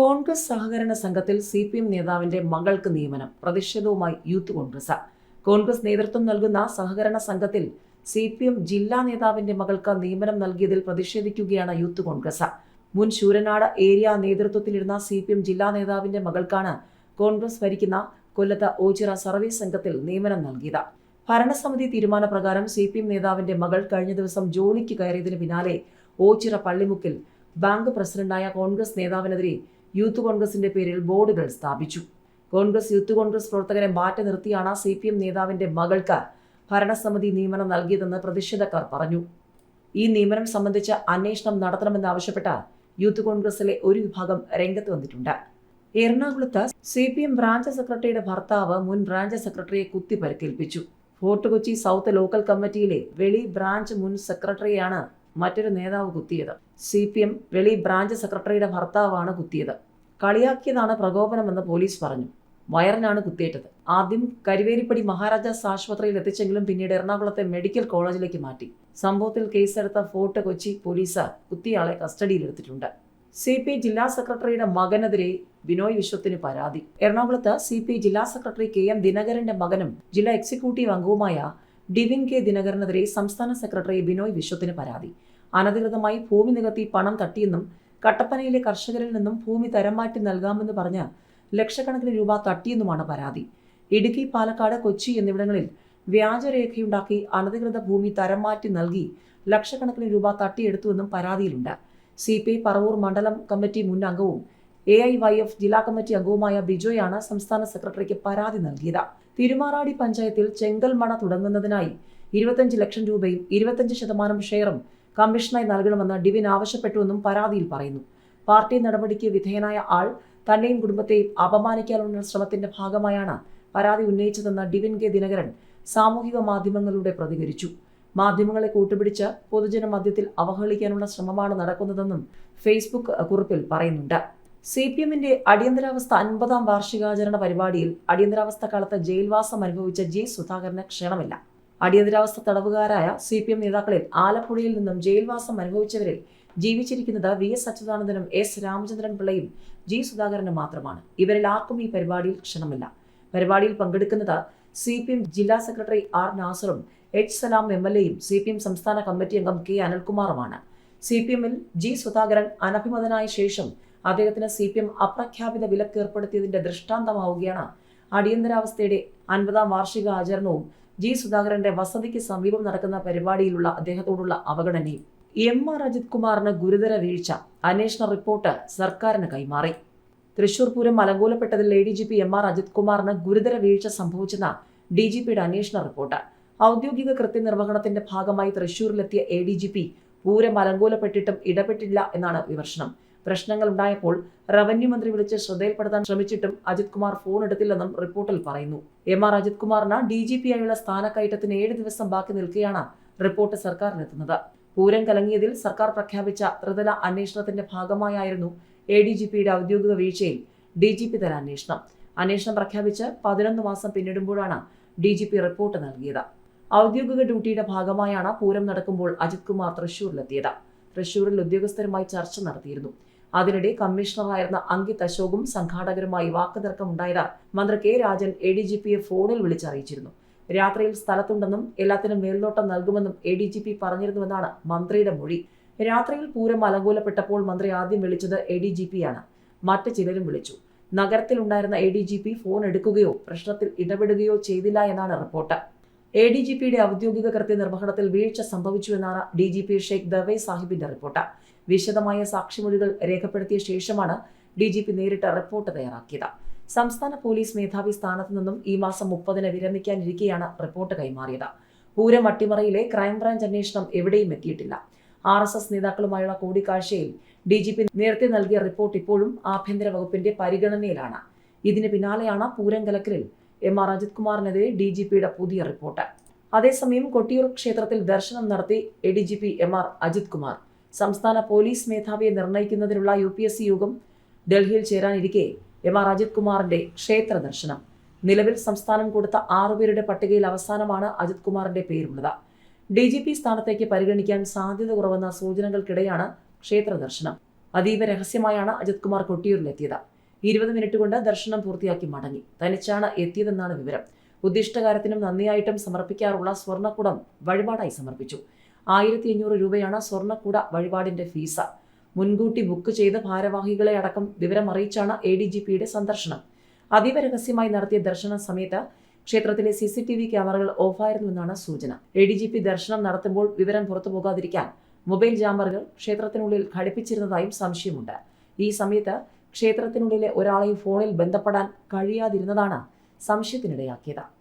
കോൺഗ്രസ് സഹകരണ സംഘത്തിൽ C P M നേതാവിന്റെ മകൾക്ക് നിയമനം പ്രതിഷേധവുമായി യൂത്ത് കോൺഗ്രസ്. കോൺഗ്രസ് നേതൃത്വം നൽകുന്ന സഹകരണ സംഘത്തിൽ സി പി എം ജില്ലാ നേതാവിന്റെ മകൾക്ക് നിയമനം നൽകിയതിൽ പ്രതിഷേധിക്കുകയാണ് യൂത്ത് കോൺഗ്രസ്. മുൻ ശൂരനാട് ഏരിയ നേതൃത്വത്തിലിരുന്ന സി പി എം ജില്ലാ നേതാവിന്റെ മകൾക്കാണ് കോൺഗ്രസ് ഭരിക്കുന്ന കൊല്ലത്ത് ഓച്ചിറ സർവീസ് സംഘത്തിൽ നിയമനം നൽകിയത്. ഭരണസമിതി തീരുമാനപ്രകാരം സി പി എം നേതാവിന്റെ മകൾ കഴിഞ്ഞ ദിവസം ജോലിക്ക് കയറിയതിന് പിന്നാലെ ഓച്ചിറ പള്ളിമുക്കിൽ ബാങ്ക് പ്രസിഡന്റായ കോൺഗ്രസ് നേതാവിനെതിരെ യൂത്ത് കോൺഗ്രസിന്റെ പേരിൽ ബോർഡുകൾ സ്ഥാപിച്ചു. കോൺഗ്രസ് യൂത്ത് കോൺഗ്രസ് പ്രവർത്തകരെ മാറ്റി നിർത്തിയാണ് സി പി എം നേതാവിന്റെ മകൾക്ക് ഭരണസമിതി നിയമനം നൽകിയതെന്ന് പ്രതിഷേധക്കാർ പറഞ്ഞു. ഈ നിയമനം സംബന്ധിച്ച് അന്വേഷണം നടത്തണമെന്നാവശ്യപ്പെട്ട് യൂത്ത് കോൺഗ്രസിലെ ഒരു വിഭാഗം രംഗത്ത് വന്നിട്ടുണ്ട്. എറണാകുളത്ത് സി പി എം ബ്രാഞ്ച് സെക്രട്ടറിയുടെ ഭർത്താവ് മുൻ ബ്രാഞ്ച് സെക്രട്ടറിയെ കുത്തി പരിക്കേൽപ്പിച്ചു ഫോർട്ട് കൊച്ചി സൗത്ത് ലോക്കൽ കമ്മിറ്റിയിലെ വെളി ബ്രാഞ്ച് മുൻ സെക്രട്ടറിയാണ് മറ്റൊരു നേതാവ് കുത്തിയത്. C P M Veli branch സെക്രട്ടറിയുടെ ഭർത്താവാണ് കുത്തിയത്. കളിയാക്കിയതാണ് പ്രകോപനമെന്ന് പോലീസ് പറഞ്ഞു. വയറിനാണ് കുത്തിയേറ്റത്. ആദ്യം കരുവേലിപ്പടി മഹാരാജാസ് ആശുപത്രിയിൽ എത്തിച്ചെങ്കിലും പിന്നീട് എറണാകുളത്തെ മെഡിക്കൽ കോളേജിലേക്ക് മാറ്റി. സംഭവത്തിൽ കേസെടുത്ത ഫോർട്ട് കൊച്ചി പോലീസ് കുത്തിയാളെ കസ്റ്റഡിയിലെടുത്തിട്ടുണ്ട്. സി പി ജില്ലാ സെക്രട്ടറിയുടെ മകനെതിരെ ബിനോയ് വിശ്വത്തിന് പരാതി. എറണാകുളത്ത് സി പി ജില്ലാ സെക്രട്ടറി കെ എം ദിനകരന്റെ മകനും ജില്ലാ എക്സിക്യൂട്ടീവ് അംഗവുമായ ഡിവിൻ കെ ദിനകരനെതിരെ സംസ്ഥാന സെക്രട്ടറി ബിനോയ് വിശ്വത്തിന് പരാതി. അനധികൃതമായി ഭൂമി നികത്തി പണം തട്ടിയെന്നും കട്ടപ്പനയിലെ കർഷകരിൽ നിന്നും ഭൂമി തരം മാറ്റി നൽകാമെന്ന് പറഞ്ഞ് ലക്ഷക്കണക്കിന് രൂപ തട്ടിയെന്നുമാണ് പരാതി. ഇടുക്കി പാലക്കാട് കൊച്ചി എന്നിവിടങ്ങളിൽ വ്യാജരേഖയുണ്ടാക്കി അനധികൃത ഭൂമി തരം മാറ്റി നൽകി ലക്ഷക്കണക്കിന് രൂപ തട്ടിയെടുത്തുവെന്നും പരാതിയിലുണ്ട്. സി പി ഐ പറവൂർ മണ്ഡലം കമ്മിറ്റി മുൻ അംഗവും എ ഐ വൈ എഫ് ജില്ലാ കമ്മിറ്റി അംഗവുമായ ബിജോയാണ് സംസ്ഥാന സെക്രട്ടറിക്ക് പരാതി നൽകിയത്. തിരുമാറാടി പഞ്ചായത്തിൽ ചെങ്കൽമണ തുടങ്ങുന്നതിനായി ഇരുപത്തഞ്ച് ലക്ഷം രൂപയും ഇരുപത്തഞ്ച് ശതമാനം ഷെയറും കമ്മീഷനായി നൽകണമെന്ന് ഡിവിൻ ആവശ്യപ്പെട്ടുവെന്നും പരാതിയിൽ പറയുന്നു. പാർട്ടി നടപടിക്ക് വിധേയനായ ആൾ തന്നെയും കുടുംബത്തെയും അപമാനിക്കാനുള്ള ശ്രമത്തിന്റെ ഭാഗമായാണ് പരാതി ഉന്നയിച്ചതെന്ന് ഡിവിൻ കെ ദിനകരൻ സാമൂഹിക മാധ്യമങ്ങളിലൂടെ പ്രതികരിച്ചു. മാധ്യമങ്ങളെ കൂട്ടുപിടിച്ച് പൊതുജന മധ്യത്തിൽ അവഹേളിക്കാനുള്ള ശ്രമമാണ് നടക്കുന്നതെന്നും ഫേസ്ബുക്ക് കുറിപ്പിൽ പറയുന്നുണ്ട്. സി പി എമ്മിന്റെ അടിയന്തരാവസ്ഥ അൻപതാം വാർഷികാചരണ പരിപാടിയിൽ അടിയന്തരാവസ്ഥ കാലത്ത് ജയിൽവാസം അനുഭവിച്ച ജി സുധാകരന് ക്ഷണമില്ല. അടിയന്തരാവസ്ഥ തടവുകാരായ സി പി എം നേതാക്കളിൽ ആലപ്പുഴയിൽ നിന്നും ജയിൽവാസം അനുഭവിച്ചവരിൽ ജീവിച്ചിരിക്കുന്നത് വി എസ് അച്യുതാനന്ദനും എസ് രാമചന്ദ്രൻ പിള്ളയും ജി സുധാകരനും മാത്രമാണ്. ഇവരിൽ ആർക്കും ഈ പരിപാടിയിൽ ക്ഷണമില്ല. പരിപാടിയിൽ പങ്കെടുക്കുന്നത് സി പി എം ജില്ലാ സെക്രട്ടറി ആർ നാസറും എച്ച് സലാം എം എൽ എയും സി പി എം സംസ്ഥാന കമ്മിറ്റി അംഗം കെ അനിൽകുമാറുമാണ്. സി പി എമ്മിൽ ജി സുധാകരൻ അനഭിമതനായ ശേഷം അദ്ദേഹത്തിന് സി പി എം അപ്രഖ്യാപിത വിലക്ക് ഏർപ്പെടുത്തിയതിന്റെ ദൃഷ്ടാന്തമാവുകയാണ്. അടിയന്തരാവസ്ഥയുടെ അൻപതാം വാർഷിക ആചരണവും ജി സുധാകരന്റെ വസതിക്ക് സമീപം നടക്കുന്ന പരിപാടിയിലുള്ള അദ്ദേഹത്തോടുള്ള അവഗണനയും. എം ആർ അജിത് കുമാറിന് ഗുരുതര വീഴ്ച. അന്വേഷണ റിപ്പോർട്ട് സർക്കാരിന് കൈമാറി. Thrissur Pooram അലങ്കോലപ്പെട്ടതിൽ A D G P M R Ajith കുമാറിന് ഗുരുതര വീഴ്ച സംഭവിച്ചെന്ന ഡി ജി പിയുടെ അന്വേഷണ റിപ്പോർട്ട്. ഔദ്യോഗിക കൃത്യനിർവഹണത്തിന്റെ ഭാഗമായി തൃശൂരിലെത്തിയ A D G P Pooram അലങ്കോലപ്പെട്ടിട്ടും ഇടപെട്ടില്ല എന്നാണ് വിമർശനം. പ്രശ്നങ്ങൾ ഉണ്ടായപ്പോൾ റവന്യൂ മന്ത്രി വിളിച്ച് ശ്രദ്ധയിൽപ്പെടുത്താൻ ശ്രമിച്ചിട്ടും അജിത് കുമാർ ഫോൺ എടുത്തില്ലെന്നും റിപ്പോർട്ടിൽ പറയുന്നു. എം ആർ അജിത് കുമാറിന് ഡി ജി പി ആയുള്ള സ്ഥാനക്കയറ്റത്തിന് ഏഴ് ദിവസം ബാക്കി നിൽക്കെയാണ് റിപ്പോർട്ട് സർക്കാരിനെത്തുന്നത്. പൂരം കലങ്ങിയതിൽ സർക്കാർ പ്രഖ്യാപിച്ച ത്രിതല അന്വേഷണത്തിന്റെ ഭാഗമായായിരുന്നു എ ഡി ജി പിയുടെ ഔദ്യോഗിക വീഴ്ചയിൽ ഡി ജി പി തല അന്വേഷണം. അന്വേഷണം പ്രഖ്യാപിച്ച് പതിനൊന്ന് മാസം പിന്നിടുമ്പോഴാണ് ഡി ജി പി റിപ്പോർട്ട് നൽകിയത്. ഔദ്യോഗിക ഡ്യൂട്ടിയുടെ ഭാഗമായാണ് പൂരം നടക്കുമ്പോൾ അജിത് കുമാർ തൃശൂരിലെത്തിയത്. തൃശൂരിൽ ഉദ്യോഗസ്ഥരുമായി ചർച്ച നടത്തിയിരുന്നു. അതിനിടെ കമ്മീഷണറായിരുന്ന അങ്കിത് അശോകും സംഘാടകരുമായി വാക്കുതർക്കമുണ്ടായത് മന്ത്രി K Rajan A D G പിയെ ഫോണിൽ വിളിച്ചറിയിച്ചിരുന്നു. രാത്രിയിൽ സ്ഥലത്തുണ്ടെന്നും എല്ലാത്തിനും മേൽനോട്ടം നൽകുമെന്നും എ ഡി ജി പി പറഞ്ഞിരുന്നുവെന്നാണ് മന്ത്രിയുടെ മൊഴി. രാത്രിയിൽ പൂരം അലങ്കോലപ്പെട്ടപ്പോൾ മന്ത്രി ആദ്യം വിളിച്ചത് എ ഡി ജി പിയാണ് മറ്റ് ചിലരും വിളിച്ചു. നഗരത്തിലുണ്ടായിരുന്ന A D G P phone എടുക്കുകയോ പ്രശ്നത്തിൽ ഇടപെടുകയോ ചെയ്തില്ല എന്നാണ് റിപ്പോർട്ട്. എ ഡി ജി പിയുടെ ഔദ്യോഗിക കൃത്യനിർവഹണത്തിൽ വീഴ്ച സംഭവിച്ചുവെന്നാണ് D G P Sheikh Dave സാഹിബിന്റെ റിപ്പോർട്ട്. വിശദമായ സാക്ഷിമൊഴികൾ രേഖപ്പെടുത്തിയ ശേഷമാണ് ഡി ജി പി നേരിട്ട് റിപ്പോർട്ട് തയ്യാറാക്കിയത്. സംസ്ഥാന പോലീസ് മേധാവി സ്ഥാനത്ത് നിന്നും ഈ മാസം മുപ്പതിന് വിരമിക്കാനിരിക്കെയാണ് റിപ്പോർട്ട് കൈമാറിയത്. പൂരം അട്ടിമറയിലെ ക്രൈംബ്രാഞ്ച് അന്വേഷണം എവിടെയും എത്തിയിട്ടില്ല. ആർ എസ് എസ് നേതാക്കളുമായുള്ള കൂടിക്കാഴ്ചയിൽ ഡി ജി പി നേരത്തെ നൽകിയ റിപ്പോർട്ട് ഇപ്പോഴും ആഭ്യന്തര വകുപ്പിന്റെ പരിഗണനയിലാണ്. ഇതിന് പിന്നാലെയാണ് പൂരം കലക്കലിൽ എം ആർ അജിത് കുമാറിനെതിരെ ഡി ജി പിയുടെ പുതിയ റിപ്പോർട്ട്. അതേസമയം കൊട്ടിയൂർ ക്ഷേത്രത്തിൽ ദർശനം നടത്തി A D G P M R Ajith Kumar. സംസ്ഥാന പോലീസ് മേധാവിയെ നിർണയിക്കുന്നതിനുള്ള യു പി എസ് സി യോഗം ഡൽഹിയിൽ ചേരാനിരിക്കെ എം ആർ അജിത് കുമാറിന്റെ ക്ഷേത്ര ദർശനം. നിലവിൽ സംസ്ഥാനം കൊടുത്ത ആറുപേരുടെ പട്ടികയിൽ അവസാനമാണ് അജിത് കുമാറിന്റെ പേരുള്ളത്. ഡി ജി പി സ്ഥാനത്തേക്ക് പരിഗണിക്കാൻ സാധ്യത കുറവെന്ന സൂചനകൾക്കിടെയാണ് ക്ഷേത്ര ദർശനം. അതീവ രഹസ്യമായാണ് അജിത് കുമാർ കൊട്ടിയൂരിലെത്തിയത്. ഇരുപത് മിനിറ്റ് കൊണ്ട് ദർശനം പൂർത്തിയാക്കി മടങ്ങി. തനിച്ചാണ് എത്തിയതെന്നാണ് വിവരം. ഉദ്ദിഷ്ടകാരത്തിനും നന്ദിയായിട്ടും സമർപ്പിക്കാറുള്ള സ്വർണക്കുടം വഴിപാടായി സമർപ്പിച്ചു. ആയിരത്തി അഞ്ഞൂറ് രൂപയാണ് സ്വർണക്കുട വഴിപാടിന്റെ ഫീസ്. മുൻകൂട്ടി ബുക്ക് ചെയ്ത് ഭാരവാഹികളെ അടക്കം വിവരം അറിയിച്ചാണ് എ ഡി ജി പിയുടെ സന്ദർശനം. അതീവ രഹസ്യമായി നടത്തിയ ദർശന സമയത്ത് ക്ഷേത്രത്തിലെ സി സി ടി വി ക്യാമറകൾ ഓഫായിരുന്നുവെന്നാണ് സൂചന. എ ഡി ജി പി ദർശനം നടത്തുമ്പോൾ വിവരം പുറത്തു പോകാതിരിക്കാൻ മൊബൈൽ ജാമറുകൾ ക്ഷേത്രത്തിനുള്ളിൽ ഘടിപ്പിച്ചിരുന്നതായും സംശയമുണ്ട്. ഈ സമയത്ത് ക്ഷേത്രത്തിനുള്ളിലെ ഒരാളെയും ഫോണിൽ ബന്ധപ്പെടാൻ കഴിയാതിരുന്നതാണ് സംശയത്തിനിടയാക്കിയത്.